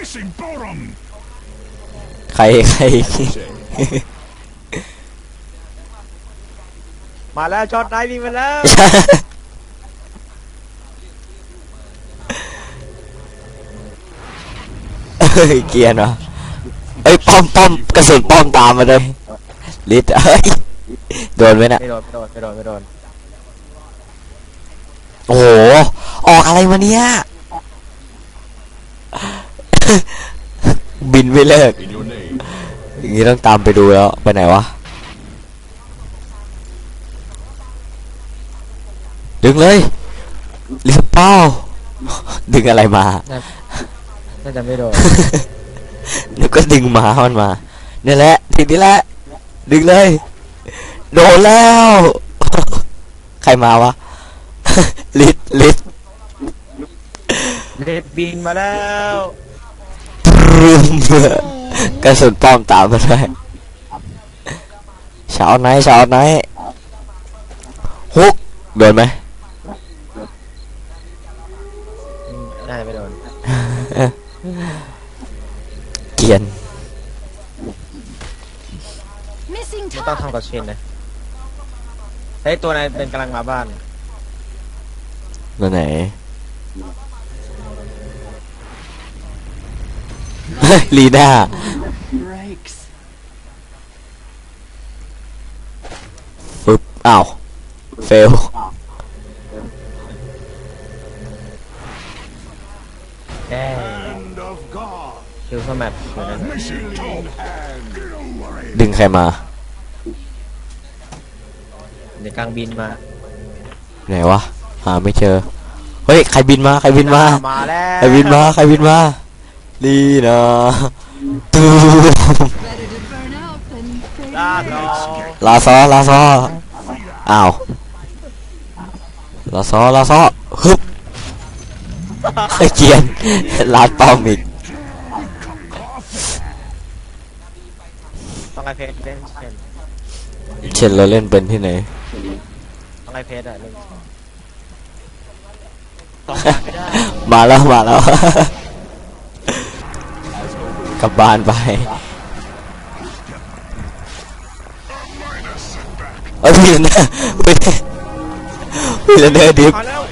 Missing bottom. ใครใคร มาแล้วช็อตได้วิ่งมาแล้ว เฮ้ยเกรียร์เนาะเอ้ยป้อมป้อมกระสุนป้อมตามมาเลยลิดเอ้ยโดนไหมน่ะไม่โดนไม่โดนไม่โดนไม่โดนโอ้โหออกอะไรมาเนี่ย บินไม่เลิก In your name. อย่างนี้ต้องตามไปดูแล้ว ไปไหนวะ ดึงเลยลิสเป้า ดึงอะไรมา น่าจะไม่โดนนึกก็ดึงหมามันมา เนี่ยแหละทีนี้แหละ ดึงเลย โดนแล้ว ใครมาวะ ลิดลิดเด็ดบินมาแล้วรึม กระสุนป้อมตามมาด้วยเช้าไหนเช้าไหนฮุกโดนไหมอืมน่าจะไม่โดนเกรียน Missing ไม่ต้อง top. ทำกับเชนนะเฮ้ยตัวนายเป็นกำลังมาบ้านตัวไหนเฮ้ย ลีน่า Breaks. ฟึบอ้าวเฟลแย่ Hand of God. คิวสแมทเหมือนกัน Missing top hand. Get over it. ดึงใครมาในกลางบินมา ไหนวะ หาไม่เจอ เฮ้ย ใครบินมา ใครบินมา มาแล้ว ใครบินมา ใครบินมา ลีน่าตูม Better to burn out than fade ลาด away. รอลาซอลาซออ้าวลาซอลาซอฮึบไอ้เกียนลาดป้อมอีกต้องไอเพจเล่นเชนเช่นเราเล่นเป็นที่ไหนต้องไอเพจอะเล่นต้องไม่ได้มาแล้วมาแล้ว กลับบ้านไปเอ้ยพี่เนอร์พี่พี่เนอร์ดิฟมาแล้ว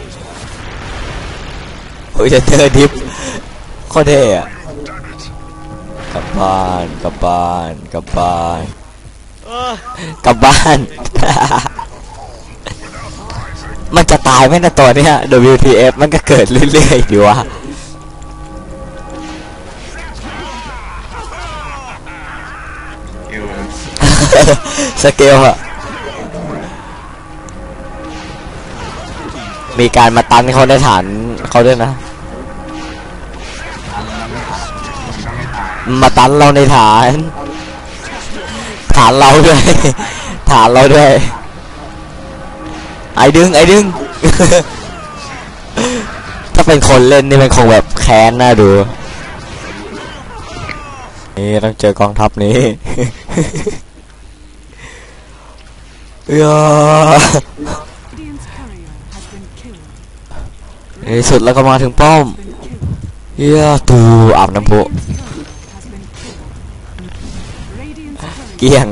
พี่เนอร์ดิฟโคตรเท่อะกลับบ้านกลับบ้านกลับบ้านเออกลับบ้าน มันจะตายไหมนะตัวเนี้ย WTF มันก็เกิดเรื่อยๆอยู่วะ สเกลอะมีการมาตันเขาในฐานเขาด้วยนะ มาตันเราในฐาน ฐานเราด้วย ฐานเราด้วย ไอ้ดึง ไอ้ดึง ถ้าเป็นคนเล่นนี่มันคงแบบแค้นน่าดู นี่ต้องเจอกองทัพนี้ ยาในสุดแล้วก็มาถึงป้อมเยาตูอาบน้ำพุเกียง